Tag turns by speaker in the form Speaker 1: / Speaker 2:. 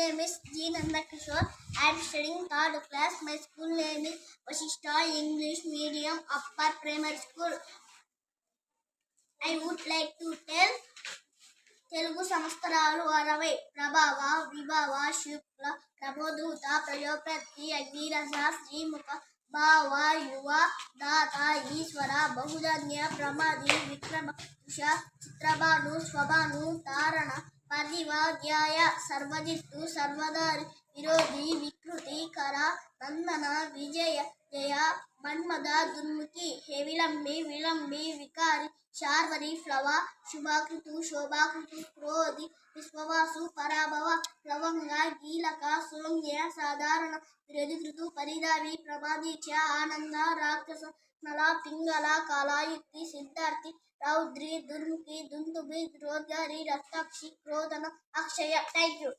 Speaker 1: name is G. Nandakishore. I am studying third class. My school name is Vashishta English Medium Upper Primary School. I would like to tell Telugu సంవత్సరాలు అరవై ప్రభావ విభవ శుక్ల ప్రబోధూత ప్రయోప్రతి అగ్నిరస శ్రీముఖ భావ యువ దాత ఈశ్వర బహుధన్య ప్రమాది విక్రమ ఉష చిత్రభాను స్వభాను తారణ పరివాధ్యాయ సర్వజిత్తు సర్వదారి విరోధి వికృతి కర నందన విజయ జయ మన్మద దుర్ముఖి హే విలంబి విలంబి వికారి శార్వరి ఫ్లవ శుభాకృతు శోభాకృతు క్రోధి విశ్వవాసు పరాభవ ప్లవంగ గీలక సౌమ్య సాధారణ విరధికృతు పరిదావి ప్రమాదీక్ష ఆనంద రాక్షస నల పింగళ కాలాయుక్తి సిద్ధార్థి రౌద్రి దుర్ముఖి దుందుబి రోద్గారి రక్తాక్షి క్రోధన అక్షయ. Thank you